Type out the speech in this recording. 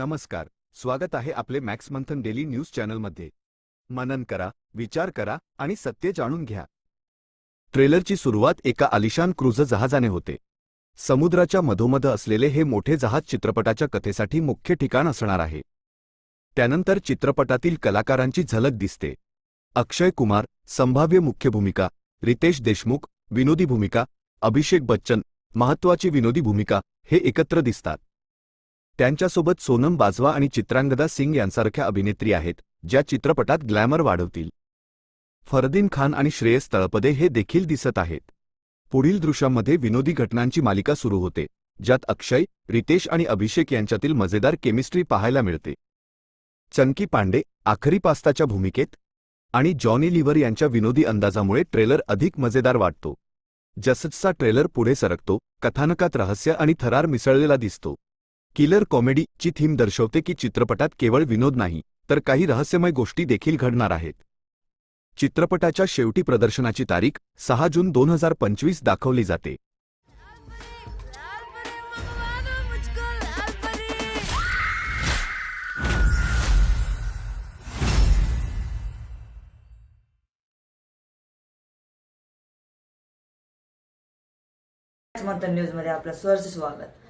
नमस्कार स्वागत आहे आपले मॅक्स मंथन डेली न्यूज चॅनलमध्ये. मनन करा विचार करा आणि सत्य जाणून घ्या. ट्रेलरची सुरुवात एका आलिशान क्रुझ जहाजाने होते. समुद्राच्या मधोमध असलेले हे मोठे जहाज चित्रपटाच्या कथेसाठी मुख्य ठिकाण असणार आहे. त्यानंतर चित्रपटातील कलाकारांची झलक दिसते. अक्षय कुमार संभाव्य मुख्य भूमिका रितेश देशमुख विनोदी भूमिका अभिषेक बच्चन महत्वाची विनोदी भूमिका हे एकत्र दिसतात. त्यांच्यासोबत सोनम बाजवा आणि चित्रांगदा सिंग यांसारख्या अभिनेत्री आहेत ज्या चित्रपटात ग्लॅमर वाढवतील. फरदीन खान आणि श्रेयस तळपदे हे देखील दिसत आहेत. पुढील दृश्यामध्ये विनोदी घटनांची मालिका सुरू होते ज्यात अक्षय रितेश आणि अभिषेक यांच्यातील मजेदार केमिस्ट्री पाहायला मिळते. चंकी पांडे आखरी पास्ताच्या भूमिकेत आणि जॉनी लिव्हर यांच्या विनोदी अंदाजामुळे ट्रेलर अधिक मजेदार वाटतो. जसजसा ट्रेलर पुढे सरकतो कथानकात रहस्य आणि थरार मिसळलेला दिसतो. किलर कॉमेडी ची थीम दर्शवते की चित्रपटात केवळ विनोद नाही तर काही रहस्यमय गोष्टी देखील घडणार आहेत. चित्रपटाच्या शेवटी प्रदर्शनाची तारीख सहा जून दोन हजार पंचवीस दाखवली जाते. न्यूजमध्ये आपलं स्वागत.